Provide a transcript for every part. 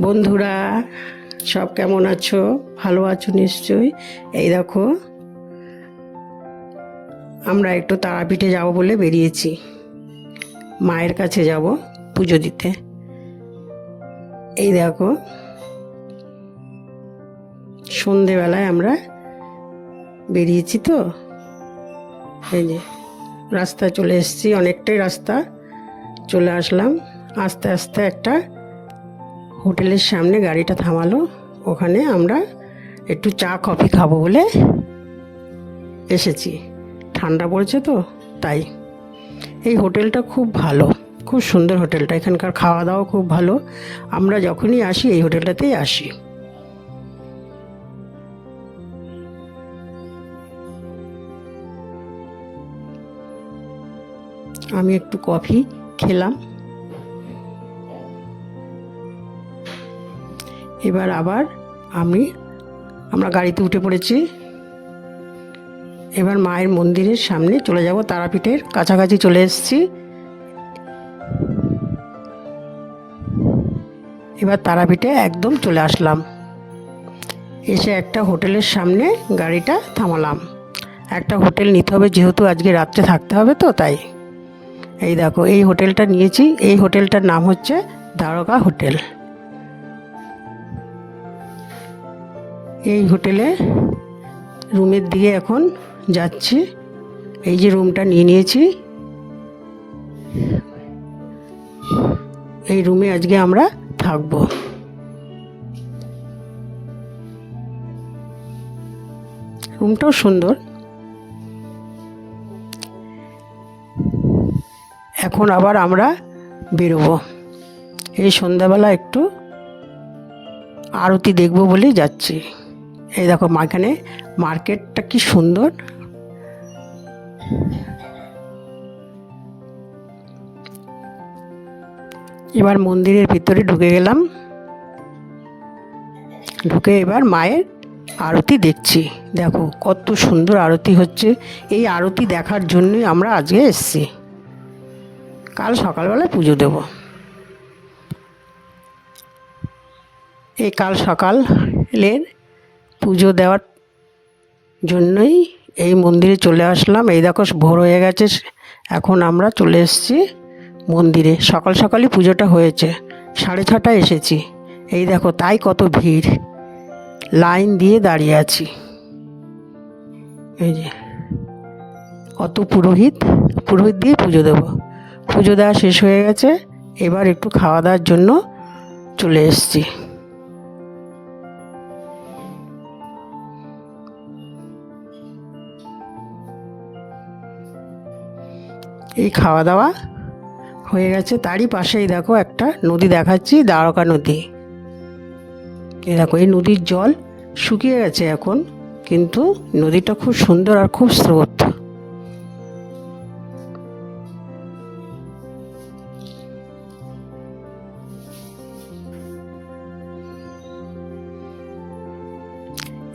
বন্ধুরা, সব কেমন আছো? ভালো আছো নিশ্চয়ই? এই দেখো, আমরা একটু তারাপীঠে যাব বলে বেরিয়েছি। মায়ের কাছে যাব পুজো দিতে। এই দেখো, সন্ধেবেলায় আমরা বেরিয়েছি তো। এই যে রাস্তা চলে এসেছি, অনেকটাই রাস্তা। চলে আসলাম, আস্তে আস্তে একটা হোটেলের সামনে গাড়িটা থামালো। ওখানে আমরা একটু চা, কফি খাব বলে এসেছি। ঠান্ডা পড়েছে তো, তাই। এই হোটেলটা খুব ভালো, খুব সুন্দর হোটেলটা। এখানকার খাওয়া দাওয়া খুব ভালো। আমরা যখনই আসি, এই হোটেলটাতেই আসি। আমি একটু কফি খেলাম। এবার আবার আমি, আমরা গাড়িতে উঠে পড়েছি। এবার মায়ের মন্দিরের সামনে চলে যাব, তারাপীঠের কাছাকাছি চলে এসেছি। এবার তারাপীঠে একদম চলে আসলাম। এসে একটা হোটেলের সামনে গাড়িটা থামালাম। একটা হোটেল নিতে হবে, যেহেতু আজকে রাত্রে থাকতে হবে তো, তাই। এই দেখো, এই হোটেলটা নিয়েছি। এই হোটেলটার নাম হচ্ছে দ্বারকা হোটেল। এই হোটেলে রুমের দিকে এখন যাচ্ছি। এই যে রুমটা নিয়ে নিয়েছি। এই রুমে আজকে আমরা থাকব। রুমটাও সুন্দর। এখন আবার আমরা বেরোবো। এই সন্ধ্যাবেলা একটু আরতি দেখব বলেই যাচ্ছি। এই দেখো মাখানে মার্কেটটা কি সুন্দর। এবার মন্দিরের ভিতরে ঢুকে গেলাম। ঢুকে এবার মায়ের আরতি দেখছি। দেখো কত সুন্দর আরতি হচ্ছে। এই আরতি দেখার জন্যই আমরা আজকে এসেছি। কাল সকালবেলায় পুজো দেব। এই কাল সকালের পুজো দেওয়ার জন্যই এই মন্দিরে চলে আসলাম। এই দেখো, ভোর হয়ে গেছে। এখন আমরা চলে এসেছি মন্দিরে। সকাল সকালই পুজোটা হয়েছে। সাড়ে ছটায় এসেছি। এই দেখো, তাই কত ভিড়। লাইন দিয়ে দাঁড়িয়ে আছি। এই যে, কত পুরোহিত। পুরোহিত দিয়ে পুজো দেব। পুজো দেওয়া শেষ হয়ে গেছে। এবার একটু খাওয়া দাওয়ার জন্য চলে এসেছি। এই খাওয়া দাওয়া হয়ে গেছে। তারই পাশেই দেখো একটা নদী দেখাচ্ছি, দ্বারকা নদী। এই দেখো, এই নদীর জল শুকিয়ে গেছে এখন, কিন্তু নদীটা খুব সুন্দর আর খুব স্রোত।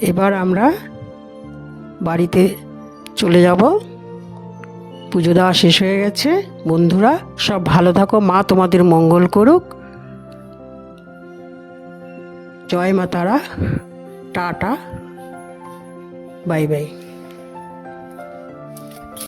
এবার আমরা বাড়িতে চলে যাব। পুজো দেওয়া শেষ হয়ে গেছে। বন্ধুরা, সব ভালো থাকো। মা তোমাদের মঙ্গল করুক। জয় মা তারা। টাটা। Bye bye.